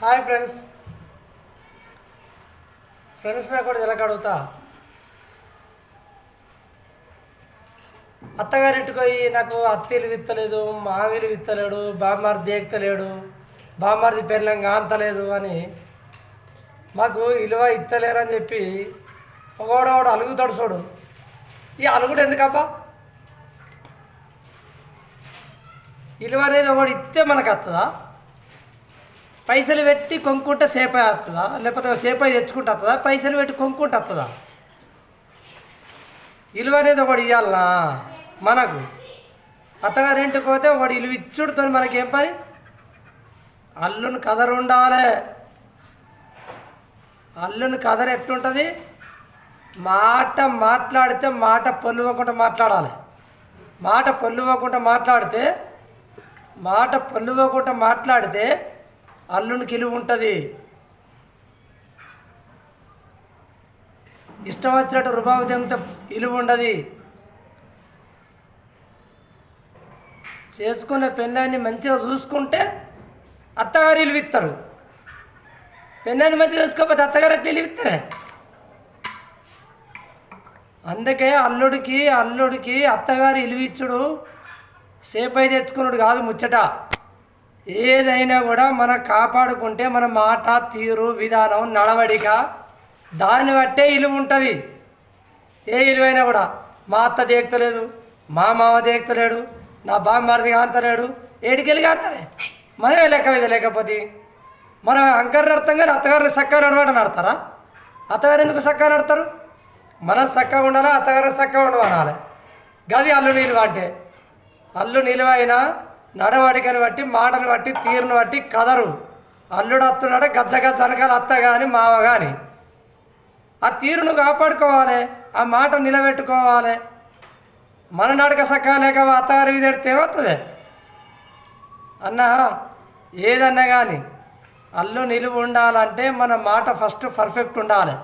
Hi friends. ఫ్రెండ్స్ని కూడా ఎలా అడుగుతా. అత్తగారింటికి పోయి నాకు అత్తీలు విత్తలేదు మావిలు విత్తలేడు బామ్మారిది దేక్తలేడు బామ్మారిది పెళ్ళం కాంతలేదు అని మాకు ఇలువ ఇత్తలేరు అని చెప్పి ఒకడోడు అలుగుతాడు చూడు ఈ అలుగుడు ఎందుకబ్బా? ఇలువ అనేది ఒకటి ఇస్తే మనకు వస్తుందా పైసలు పెట్టి కొనుక్కుంటే సేఫ్ వస్తుందా లేకపోతే సేపై తెచ్చుకుంటే వస్తుందా పైసలు పెట్టి కొనుక్కుంటే వస్తుందా ఇలువ అనేది ఒకటి ఇవ్వాలనా మనకు. అత్తగారింటికి పోతే ఒకటి ఇలువ ఇచ్చుడుతో మనకేం పని? అల్లుని కదరు ఉండాలి. అల్లుని కదర ఎట్లుంటుంది మాట మాట్లాడితే మాట పొల్లువకుండా మాట్లాడాలి. మాట పొల్లువకుండా మాట్లాడితే మాట పొల్లువకుండా మాట్లాడితే అల్లునికి ఇలువ ఉంటుంది. ఇష్టం వచ్చినట్టు రుబాబు తెంగితే ఇలువ ఉండదు. చేసుకునే పెళ్ళాన్ని మంచిగా చూసుకుంటే అత్తగారు ఇలువిస్తారు పెళ్ళాన్ని మంచిగా చూసుకోకపోతే అత్తగారు అట్లా ఇలువిస్తారే అందుకే అల్లుడికి అల్లుడికి అత్తగారు ఇలువిచ్చుడు సేపై తెచ్చుకున్నాడు కాదు ముచ్చట. ఏదైనా కూడా మనం కాపాడుకుంటే మన మాట తీరు విధానం నడవడిక దాన్ని బట్టే ఇలువ ఉంటుంది. ఏ ఇలువైనా కూడా మా అత్త దేక్తలేదు మా మామ దేక్తలేడు నా బామ్మరిది కాంతలేడు ఏడికెళ్ళి కాంతలే. మనమే లెక్క మీద లేకపోతే మనం అంకర్ నడతాం కానీ అత్తగారిని చక్కగా నడవడం నడతారా? అత్తగారు ఎందుకు చక్కగా నడతారు? మనం చక్కగా ఉండాలా? అత్తగారు చక్కగా ఉండమనాలి. గది అల్లు నిలువ అంటే అల్లు నిలువ అయినా నడవడికని బట్టి మాటను బట్టి తీరును బట్టి కదరు. అల్లుడు అత్తున్నాడు గజ్జ గజ్జ అనకాల అత్త కానీ మామ కానీ ఆ తీరును కాపాడుకోవాలి ఆ మాట నిలబెట్టుకోవాలి. మన నడక సక్క లేక అత్తగారి మీద ఎడితే అన్న ఏదన్నా కానీ అల్లు నిలువ ఉండాలంటే మన మాట ఫస్ట్ పర్ఫెక్ట్ ఉండాలి.